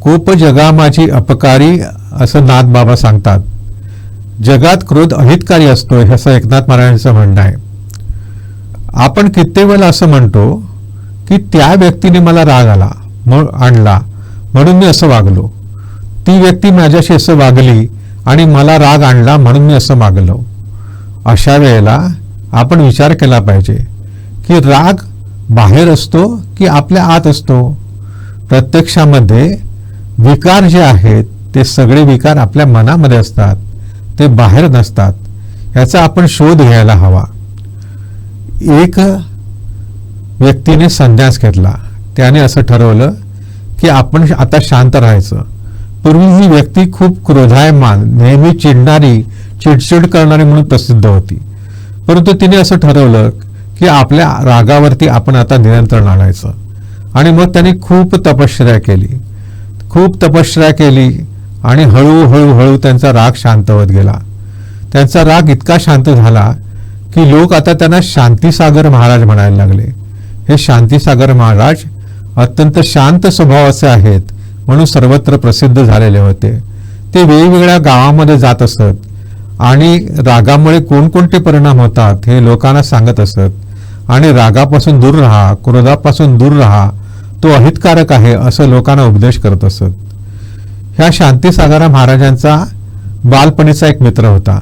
कोप जगा माझी अपकारी असं नाथ बाबा सांगतात. जगात क्रोध अहितकारी असतो असं एकनाथ महाराजांचं म्हणणं आहे. आपण कित्येक वेळेला असं म्हणतो की त्या व्यक्तीने मला राग आला मग आणला म्हणून मी असं वागलो. ती व्यक्ती माझ्याशी असं वागली आणि मला राग आणला म्हणून मी असं वागलो. अशा वेळेला आपण विचार केला पाहिजे की राग बाहेर असतो की आपल्या आत असतो? प्रत्यक्षामध्ये विकार जे आहेत ते सगळे विकार आपल्या मनामध्ये असतात. ते बाहेर नसतात. याचा आपण शोध घ्यायला हवा. एक व्यक्तीने संन्यास घेतला. त्याने असं ठरवलं की आपण आता शांत राहायचं. पूर्वी ही व्यक्ती खूप क्रोधायमान नेहमी चिडणारी चिडचिड करणारी म्हणून प्रसिद्ध होती. परंतु तिने असं ठरवलं की आपल्या रागावरती आपण आता नियंत्रण आणायचं. आणि मग त्याने खूप तपश्चर्या केली. खूप तपश्चर्या केली आणि हळूहळू हळू त्यांचा राग शांत होत गेला. त्यांचा राग इतका शांत झाला की लोक आता त्यांना शांतीसागर महाराज म्हणायला लागले. हे शांतीसागर महाराज अत्यंत शांत स्वभावाचे आहेत म्हणून सर्वत्र प्रसिद्ध झालेले होते. ते वेगवेगळ्या गावामध्ये जात असत आणि रागामुळे कोणकोणते परिणाम होतात हे लोकांना सांगत असत. आणि रागापासून दूर राहा क्रोधापासून दूर राहा तो अहितकारक आहे असं लोकांना उपदेश करत असत. ह्या शांतीसागरा महाराजांचा बालपणीचा एक मित्र होता.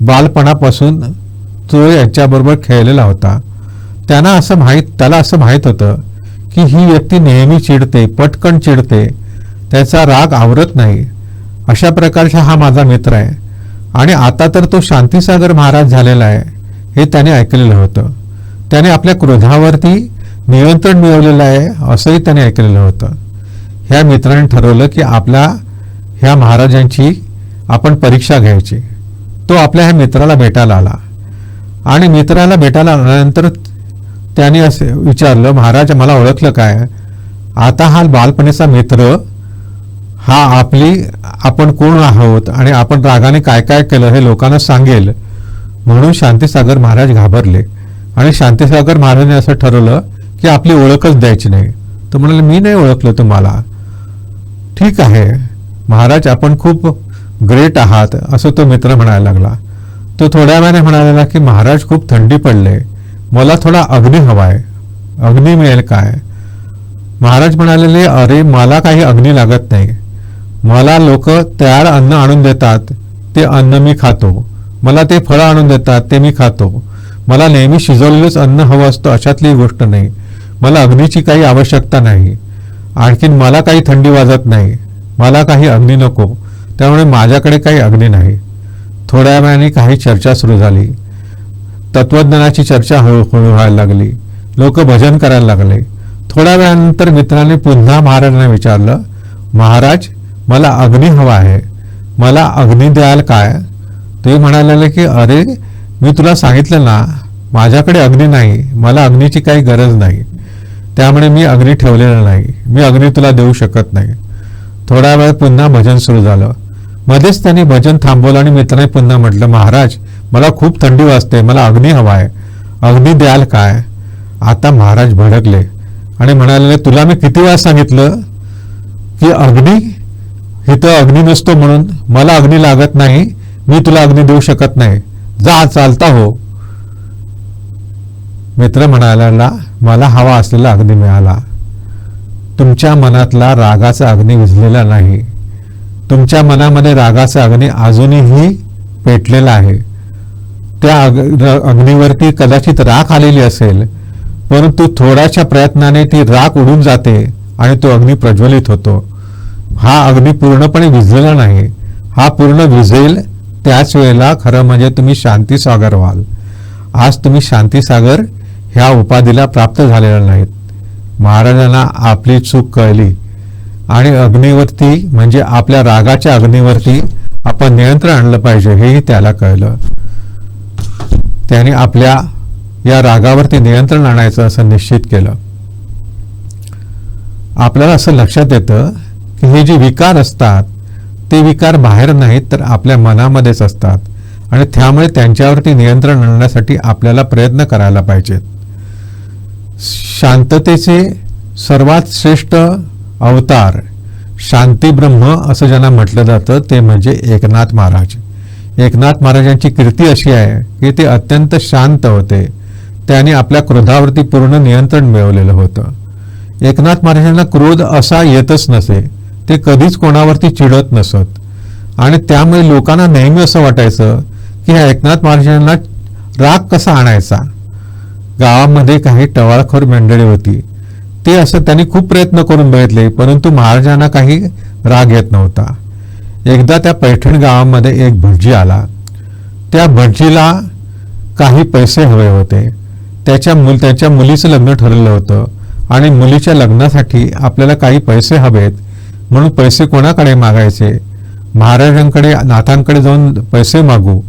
बालपणापासून तो यांच्याबरोबर खेळलेला होता. त्यांना असं माहीत त्याला असं माहीत होतं की ही व्यक्ती नेहमी चिडते पटकन चिडते त्याचा राग आवरत नाही. अशा प्रकारचा हा माझा मित्र आहे. आणि आता तर तो शांतीसागर महाराज झालेला आहे हे त्याने ऐकलेलं होतं. त्याने आपल्या क्रोधावरती नियंत्रण मिळवलेलं आहे असंही त्याने ऐकलेलं होतं. ह्या मित्राने ठरवलं की आपल्या ह्या महाराजांची आपण परीक्षा घ्यायची. तो आपल्या ह्या मित्राला भेटायला आला. आणि मित्राला भेटायला आल्यानंतर त्याने असे विचारलं महाराज मला ओळखलं काय? आता हा बालपणीचा मित्र हा आपली आपण कोण आहोत? आणि आपण रागाने काय काय केलं हे लोकांना सांगेल. म्हणून शांतीसागर महाराज घाबरले. आणि शांतीसागर महाराजांनी असं ठरवलं की आपली ओळखच द्यायची नाही. तर म्हणाले मी नाही ओळखलं तुम्हाला. ठीक आहे. महाराज आपण खूप ग्रेट आहात असं तो मित्र म्हणायला लागला. तो थोड्या वेळाने म्हणाला की महाराज खूप थंडी पडले. मला थोडा अग्नी हवा आहे अग्नी मिळेल काय? महाराज म्हणालेले अरे मला काही अग्नी लागत नाही. मला लोक तयार अन्न आणून देतात. ते अन्न मी खातो. मला ते फळं आणून देतात. ते मी खातो. मला नेहमी शिजवलेलंच अन्न हवं असतं अशातली गोष्ट नाही. मला अग्नीची काही आवश्यकता नाही. आणखीन मला काही थंडी वाजत नाही. मला काही अग्नी नको. त्यामुळे माझ्याकडे काही अग्नी नाही. थोड्या वेळाने काही चर्चा सुरू झाली. तत्वज्ञानाची चर्चा हळूहळू व्हायला लागली. लोक भजन करायला लागले. थोड्या वेळानंतर मित्राने पुन्हा महाराजांना विचारलं महाराज मला अग्नी हवा आहे. मला अग्नी द्याल काय? ते म्हणाले की अरे मी तुला सांगितलं ना माझ्याकडे अग्नी नाही. मला अग्नीची काही गरज नाही. त्यामुळे मी अग्नी ठेवलेला नाही. मी अग्नी तुला देऊ शकत नाही. थोडा वेळ पुन्हा भजन सुरू झालं. मध्येच त्यांनी भजन थांबवलं आणि मित्राने पुन्हा म्हटलं महाराज मला खूप थंडी वाजते मला अग्नी हवा आहे. अग्नी द्याल काय? आता महाराज भडकले आणि म्हणाले तुला मी किती वेळा सांगितलं की अग्नी? इथं अग्नी नसतो म्हणून. मला अग्नी लागत नाही. मी तुला अग्नी देऊ शकत नाही. जा चालता हो. मित्र म्हणाला मला हवा असलेला अग्नी मिळाला. तुमच्या मनातला रागाचा अग्नी विझलेला नाही. तुमच्या मनामध्ये रागाचा अग्नी अजूनही पेटलेला आहे. त्या अग अग्नीवरती कदाचित राख आलेली असेल परंतु थोड्याशा प्रयत्नाने ती राख उडून जाते आणि तो अग्नी प्रज्वलित होतो. हा अग्नी पूर्णपणे विझलेला नाही. हा पूर्ण विझेल त्याच वेळेला खरं म्हणजे तुम्ही शांती सागर व्हाल आज तुम्ही शांतीसागर ह्या उपाधीला प्राप्त झालेला नाहीत. महाराजांना आपली चूक कळली. आणि अग्नीवरती म्हणजे आपल्या रागाच्या अग्नीवरती आपण नियंत्रण आणलं पाहिजे हेही त्याला कळलं. त्याने आपल्या या रागावरती नियंत्रण आणायचं असं निश्चित केलं. आपल्याला असं लक्षात येतं की हे जे विकार असतात ते विकार बाहेर नाहीत तर आपल्या मनामध्येच असतात. आणि त्यामुळे त्यांच्यावरती नियंत्रण आणण्यासाठी आपल्याला प्रयत्न करायला पाहिजेत. शांततेचे सर्वात श्रेष्ठ अवतार शांती ब्रह्म असं ज्यांना म्हटलं जातं ते म्हणजे एकनाथ महाराज. एकनाथ महाराजांची कीर्ती अशी आहे की ते अत्यंत शांत होते. त्यांनी आपल्या क्रोधावरती पूर्ण नियंत्रण मिळवलेलं होतं. एकनाथ महाराजांना क्रोध असा येतच नसे ते कधीच कोणावरती चिडत नसत. आणि त्यामुळे लोकांना नेहमी असं वाटायचं की ह्या एकनाथ महाराजांना राग कसा आणायचा? गावामध्ये काही टवाळखोर मंडळी होती. ते असं त्यांनी खूप प्रयत्न करून बघितले परंतु महाराजांना काही राग येत नव्हता. एकदा त्या पैठण गावामध्ये एक भटजी आला. त्या भटजीला काही पैसे हवे होते. त्याच्या मुल त्याच्या मुलीचं लग्न ठरलेलं होतं आणि मुलीच्या लग्नासाठी आपल्याला काही पैसे हवेत म्हणून पैसे कोणाकडे मागायचे? महाराजांकडे नाथांकडे जाऊन पैसे मागू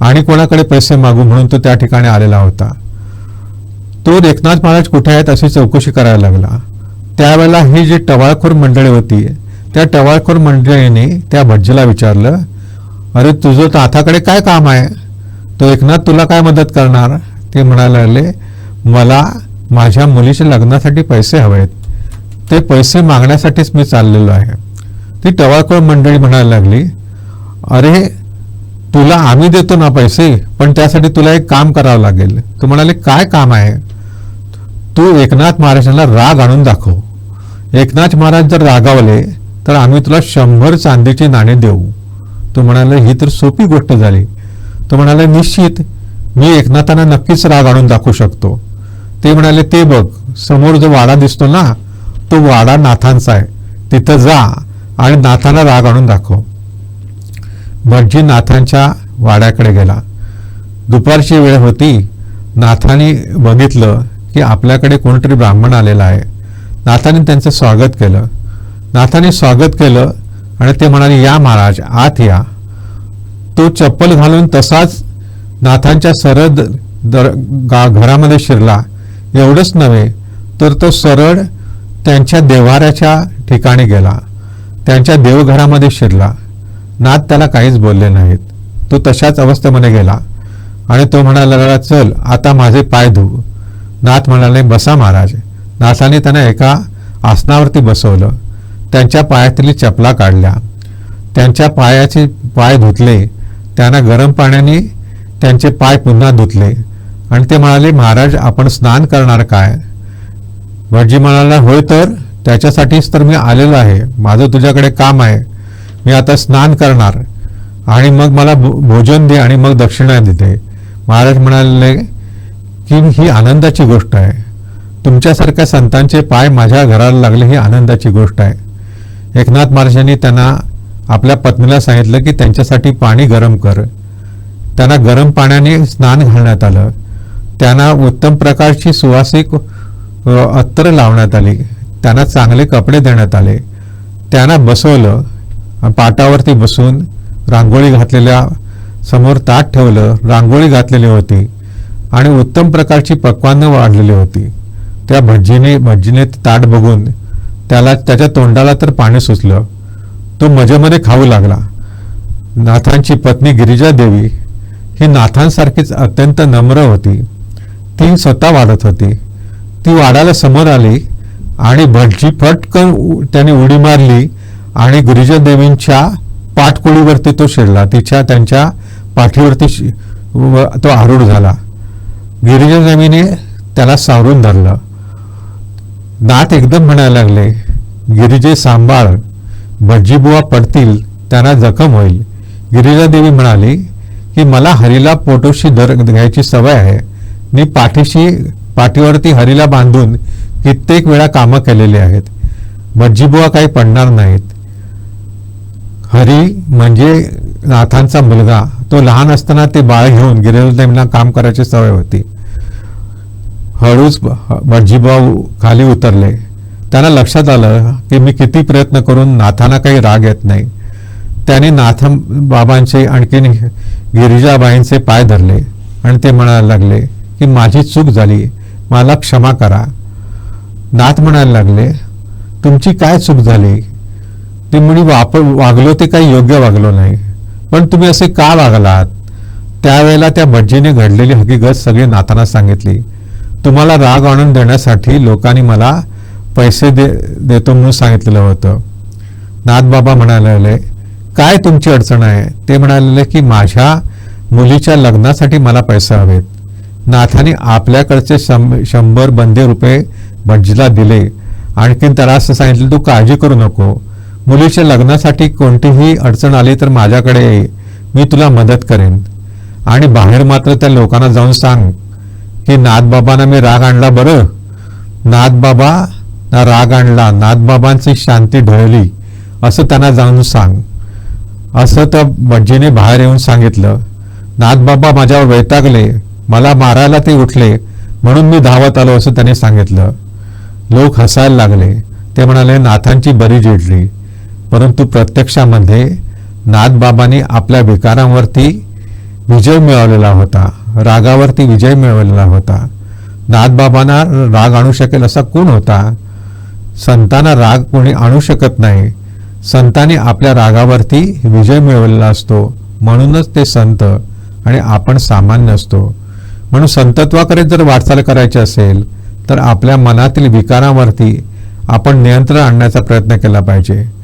आणि कोणाकडे पैसे मागू म्हणून तो त्या ठिकाणी आलेला होता. तो एकनाथ महाराज कुठे आहेत अशी चौकशी करायला लागला. त्यावेळेला ही जी टवाळखोर मंडळी होती त्या टवाळखोर मंडळीने त्या भटजीला विचारलं अरे तुझं ताथाकडे काय काम आहे? तो एकनाथ तुला काय मदत करणार? ते म्हणायला लागले मला माझ्या मुलीच्या लग्नासाठी पैसे हवेत. ते पैसे मागण्यासाठीच मी चाललेलो आहे. ती टवाळखोर मंडळी म्हणायला लागली अरे तुला आम्ही देतो ना पैसे पण त्यासाठी तुला एक काम करावं लागेल. तू म्हणाले काय काम आहे? तू एकनाथ महाराजांना राग आणून दाखव. एकनाथ महाराज जर रागावले तर आम्ही तुला शंभर चांदीची नाणे देऊ. तो म्हणाले ही तर सोपी गोष्ट झाली. तो म्हणाले निश्चित मी एकनाथांना नक्कीच राग आणून दाखवू शकतो. ते म्हणाले ते बघ समोर जो वाडा दिसतो ना तो वाडा नाथांचा आहे. तिथं जा आणि नाथांना राग आणून दाखव. भटजी नाथांच्या वाड्याकडे गेला. दुपारची वेळ होती. नाथाने बघितलं की आपल्याकडे कोणतरी ब्राह्मण आलेला आहे. नाथाने त्यांचं स्वागत केलं. नाथाने स्वागत केलं आणि ते म्हणाले या महाराज आत या. तो चप्पल घालून तसाच नाथांच्या सरद दर गा घरामध्ये शिरला. एवढंच नव्हे तर तो सरळ त्यांच्या देवाऱ्याच्या ठिकाणी गेला. त्यांच्या देवघरामध्ये शिरला. नाथ त्याला काहीच बोलले नाहीत. तो तशाच अवस्थेमध्ये गेला आणि तो म्हणाला चल आता माझे पाय धु. नाथ म्हणाले बसा महाराज. नाथाने त्यांना एका आसनावरती बसवलं. त्यांच्या पायातली चपला काढल्या. त्यांच्या पायाचे पाय धुतले. त्यांना गरम पाण्याने त्यांचे पाय पुन्हा धुतले. आणि ते म्हणाले महाराज आपण स्नान करणार काय? भटजी म्हणाला होय तर त्याच्यासाठीच तर मी आलेलो आहे. माझं तुझ्याकडे काम आहे. मी आता स्नान करणार. आणि मग मला भो- भोजन दे आणि मग दक्षिणा देते. महाराज म्हणाले की ही आनंदाची गोष्ट आहे. तुमच्यासारख्या संतांचे पाय माझ्या घराला लागले ही आनंदाची गोष्ट आहे. एकनाथ महाराजांनी त्यांना आपल्या पत्नीला सांगितलं की त्यांच्यासाठी पाणी गरम कर. त्यांना गरम पाण्याने स्नान घालण्यात आलं. त्यांना उत्तम प्रकारची सुवासिक अत्तर लावण्यात आली. त्यांना चांगले कपडे देण्यात आले. त्यांना बसवलं. पाटावरती बसून रांगोळी घातलेल्या समोर ताट ठेवलं. रांगोळी घातलेली होती. आणि उत्तम प्रकारची पक्वानं वाढलेली होती. त्या भज्जीने भज्जीने ताट बघून त्याला त्याच्या तोंडाला तर पाणी सुचलं. तो मजेमध्ये खाऊ लागला. नाथांची पत्नी गिरिजा देवी ही नाथांसारखीच अत्यंत नम्र होती. ती स्वतः वाढत होती. ती वाढायला समोर आली आणि भटजी फटकन त्याने उडी मारली आणि गिरिजा देवींच्या पाठकोळीवरती तो शिरला. तिच्या त्यांच्या पाठीवरती तो आरूढ झाला. गिरिजादेवीने त्याला सावरून धरलं. नाथ एकदम म्हणायला लागले गिरिजे सांभाळ भटजीबुवा पडतील त्यांना जखम होईल. गिरिजादेवी म्हणाली की मला हरीला पोटोशी धर घ्यायची सवय आहे. मी पाठीशी पाठीवरती हरीला बांधून कित्येक वेळा कामं केलेली आहेत. भटजीबुवा काही पडणार नाहीत. हरी म्हणजे नाथांचा मुलगा तो लहान असताना ते बाळ घेऊन गिरिजादेवींना काम करायची सवय होती. हळूच भटजीभाऊ खाली उतरले. त्यांना लक्षात आलं की मी किती प्रयत्न करून नाथांना काही राग येत नाही. त्याने नाथ बाबांचे आणखीन गिरिजाबाईंचे पाय धरले आणि ते म्हणायला लागले की माझी चूक झाली मला क्षमा करा. नाथ म्हणायला लागले तुमची काय चूक झाली? ते म्हणी वाप वागलो ते काही योग्य वागलो नाही. पण तुम्ही असे का वागलात? त्यावेळेला त्या भटजीने घडलेली हकीकत सगळी नाथांना सांगितली. तुम्हाला राग आणून देण्यासाठी लोकांनी मला पैसे दे देतो म्हणून सांगितलेलं होतं. नाथबाबा म्हणाले काय तुमची अडचण आहे? ते म्हणाले की माझ्या मुलीच्या लग्नासाठी मला पैसे हवेत. नाथाने आपल्याकडचे शं शंभर बंदे रुपये भटजीला दिले. आणखीन त्याला असं सांगितलं तू काळजी करू नको. मुलीच्या लग्नासाठी कोणतीही अडचण आली तर माझ्याकडे ये. मी तुला मदत करेन. आणि बाहेर मात्र त्या लोकांना जाऊन सांग की नाथबाबांना मी राग आणला बरं. नाथबाबा ना राग आणला. नाथबाबांची शांती ढळली असं त्यांना जाऊन सांग. असं त्या भटजीने बाहेर येऊन सांगितलं. नाथबाबा माझ्यावर वैतागले. मला मारायला ते उठले. म्हणून मी धावत आलो असं त्याने सांगितलं. लोक हसायला लागले. ते म्हणाले नाथांची बरी जिडली. परंतु प्रत्यक्षामध्ये नाथबाबांनी आपल्या विकारांवरती विजय मिळवलेला होता रागावरती विजय मिळवलेला होता. नाथबाबांना राग आणू शकेल असा कोण होता? संतांना राग कोणी आणू शकत नाही. संतांनी आपल्या रागावरती विजय मिळवलेला असतो. म्हणूनच ते संत आणि आपण सामान्य असतो. म्हणून संतत्वाकडे जर वाटचाल करायची असेल तर आपल्या मनातील विकारावरती आपण नियंत्रण आणण्याचा प्रयत्न केला पाहिजे.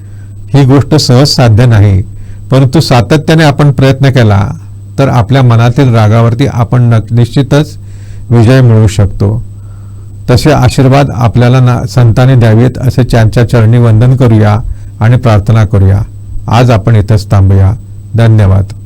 ही गोष्ट सहज साध्य नाही. परंतु सातत्याने आपण प्रयत्न केला तर आपल्या मनातील रागावरती आपण नक- निश्चितच विजय मिळवू शकतो. तसे आशीर्वाद आपल्याला ना संतांनी द्यावेत असे त्यांच्या चरणी वंदन करूया आणि प्रार्थना करूया. आज आपण इथंच थांबूया. धन्यवाद.